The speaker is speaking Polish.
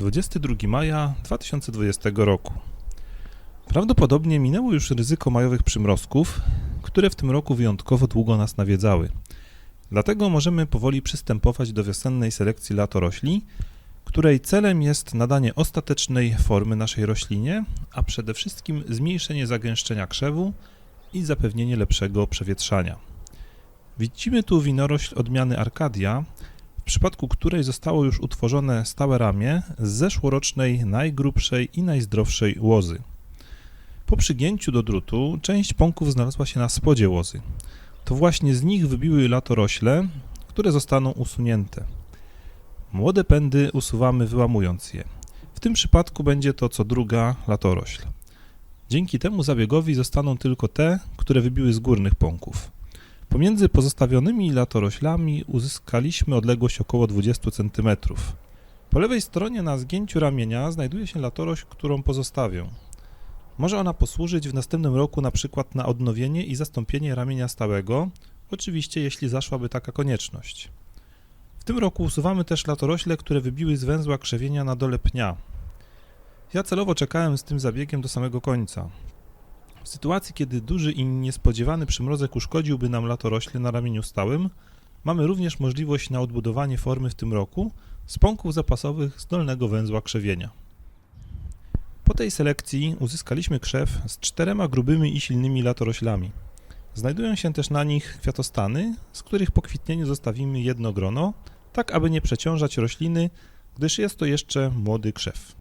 22 maja 2020 roku. Prawdopodobnie minęło już ryzyko majowych przymrozków, które w tym roku wyjątkowo długo nas nawiedzały. Dlatego możemy powoli przystępować do wiosennej selekcji latorośli, której celem jest nadanie ostatecznej formy naszej roślinie, a przede wszystkim zmniejszenie zagęszczenia krzewu i zapewnienie lepszego przewietrzania. Widzimy tu winorośl odmiany Arcadia, w przypadku której zostało już utworzone stałe ramię z zeszłorocznej najgrubszej i najzdrowszej łozy. Po przygięciu do drutu część pąków znalazła się na spodzie łozy. To właśnie z nich wybiły latorośle, które zostaną usunięte. Młode pędy usuwamy wyłamując je. W tym przypadku będzie to co druga latorośl. Dzięki temu zabiegowi zostaną tylko te, które wybiły z górnych pąków. Pomiędzy pozostawionymi latoroślami uzyskaliśmy odległość około 20 cm. Po lewej stronie na zgięciu ramienia znajduje się latorośl, którą pozostawię. Może ona posłużyć w następnym roku na przykład na odnowienie i zastąpienie ramienia stałego, oczywiście jeśli zaszłaby taka konieczność. W tym roku usuwamy też latorośle, które wybiły z węzła krzewienia na dole pnia. Ja celowo czekałem z tym zabiegiem do samego końca. Sytuacji, kiedy duży i niespodziewany przymrozek uszkodziłby nam latorośle na ramieniu stałym, mamy również możliwość na odbudowanie formy w tym roku z pąków zapasowych z dolnego węzła krzewienia. Po tej selekcji uzyskaliśmy krzew z czterema grubymi i silnymi latoroślami. Znajdują się też na nich kwiatostany, z których po kwitnieniu zostawimy jedno grono, tak aby nie przeciążać rośliny, gdyż jest to jeszcze młody krzew.